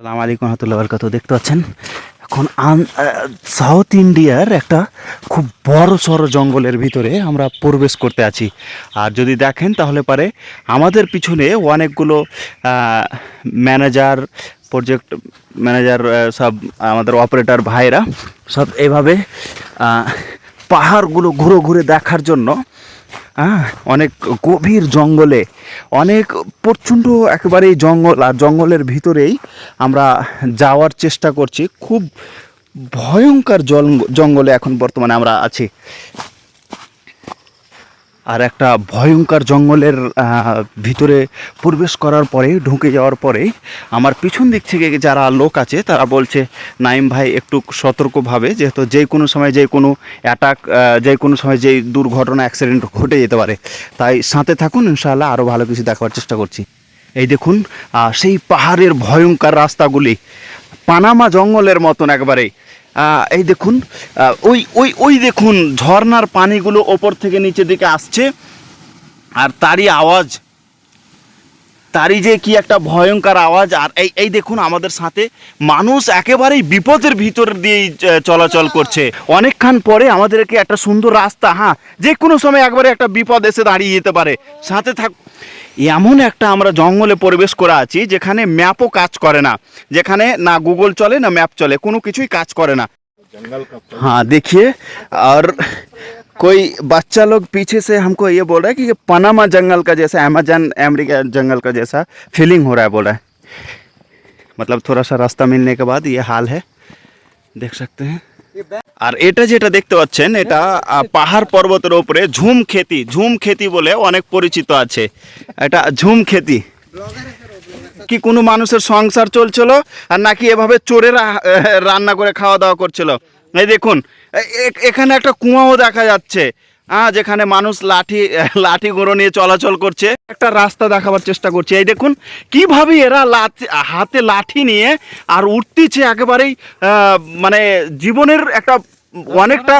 সালাম আলাইকুম রহমতুল্লাহ বরকাত দেখতে পাচ্ছেন, এখন আন- সাউথ ইন্ডিয়ার একটা খুব বড় সড় জঙ্গলের ভিতরে আমরা প্রবেশ করতে আছি। আর যদি দেখেন তাহলে পারে আমাদের পিছনে অনেকগুলো ম্যানেজার প্রজেক্ট ম্যানেজার সব আমাদের অপারেটর ভাইরা সব এভাবে পাহাড়গুলো ঘুরে ঘুরে দেখার জন্য হ্যাঁ অনেক গভীর জঙ্গলে, অনেক প্রচণ্ড একেবারেই জঙ্গল, আর জঙ্গলের ভিতরেই আমরা যাওয়ার চেষ্টা করছি। খুব ভয়ঙ্কর জঙ্গলে এখন বর্তমানে আমরা আছি। আর একটা ভয়ঙ্কর জঙ্গলের ভিতরে প্রবেশ করার পরে ঢুকে যাওয়ার পরে আমার পিছন দিক থেকে যারা লোক আছে তারা বলছে নাইম ভাই একটু সতর্কভাবে যেহেতু যে কোনো সময় যে কোনো অ্যাটাক যে কোনো সময় যেই দুর্ঘটনা অ্যাক্সিডেন্ট ঘটে যেতে পারে। তাই সাথে থাকুন ইনশাআল্লাহ আরও ভালো কিছু দেখাবার চেষ্টা করছি। এই দেখুন সেই পাহাড়ের ভয়ঙ্কর রাস্তাগুলি পানামা জঙ্গলের মতন একবারেই আহ, এই দেখুন ওই ওই ওই দেখুন ঝর্নার পানিগুলো ওপর থেকে নিচের দিকে আসছে আর তারই আওয়াজ তারই যে কি একটা ভয়ঙ্কর আওয়াজ আর এই এই দেখুন আমাদের সাথে মানুষ একেবারেই বিপদের ভিতর দিয়েই আহ, চলাচল করছে অনেকক্ষণ পরে আমাদেরকে একটা সুন্দর রাস্তা হ্যাঁ যে কোনো সময় একবারে একটা বিপদ এসে দাঁড়িয়ে যেতে পারে সাথে থাক এমন একটা আমরা জঙ্গলে পরিবেশ করা আছি যেখানে ম্যাপও কাজ করে না যেখানে না গুগল চলে না ম্যাপ চলে কোনো কিছুই কাজ করে না हाँ देखिए और कोई बच्चा लोग पीछे से हमको ये बोल रहा है कि ये पनामा जंगल का जैसा अमेजन अमेरिका जंगल का जैसा फीलिंग हो रहा है बोल रहा है मतलब थोड़ा सा रास्ता मिलने के बाद ये हाल है देख सकते हैं আর এটা যেটা দেখতে পাচ্ছেন এটা আহ, পাহাড় পর্বতের উপরে ঝুম খেতি ঝুম খেতি বলে অনেক পরিচিত আছে এটা ঝুম খেতি কি কোনো মানুষের সংসার চলছিল আর নাকি এভাবে চোরেরা আহ, রান্না করে খাওয়া দাওয়া করছিল এই দেখুন এখানে একটা কুয়াও দেখা যাচ্ছে। হ্যাঁ যেখানে মানুষ লাঠি লাঠি গুঁড়ো নিয়ে চলাচল করছে। একটা রাস্তা দেখাবার চেষ্টা করছে। এই দেখুন, কীভাবে এরা লাঠি, হাতে লাঠি নিয়ে আর উঠতেছে একেবারেই মানে জীবনের একটা অনেকটা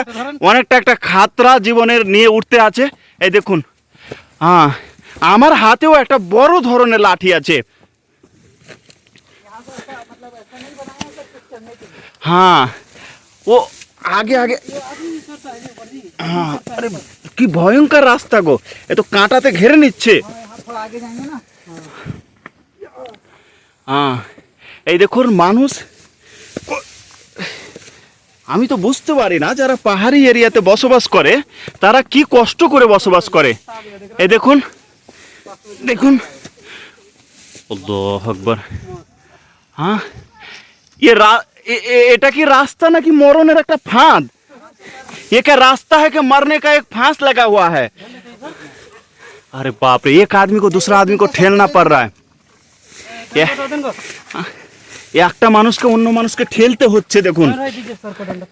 অনেকটা একটা খাতরা জীবনের নিয়ে উঠতে আছে। এই দেখুন হ্যাঁ আমার হাতেও একটা বড় ধরনের লাঠি আছে। हाँ वो आगे आगे हाँ अरे কি ভয়ঙ্কর রাস্তা গো এ তো কাঁটাতে ঘেরে নিচ্ছে थोड़ा आगे जाएंगे ना হ্যাঁ এই দেখুন মানুষ ও- আমি তো বুঝতে পারি না যারা পাহাড়ি এরিয়াতে বসবাস করে তারা কি কষ্ট করে বসবাস করে এই দেখুন দেখুন আল্লাহ আকবার হ্যাঁ ये रा ए- ए- এটা কি রাস্তা নাকি মরণের একটা ফাঁদ ये क्या रास्ता है कि मरने का एक फांस लगा हुआ है अरे बाप रे एक आदमी को दूसरा आदमी को ठेलना पड़ रहा है ये- একটা মানুষকে অন্য মানুষকে ঠেলতে হচ্ছে দেখুন दीजिए सर को डंडा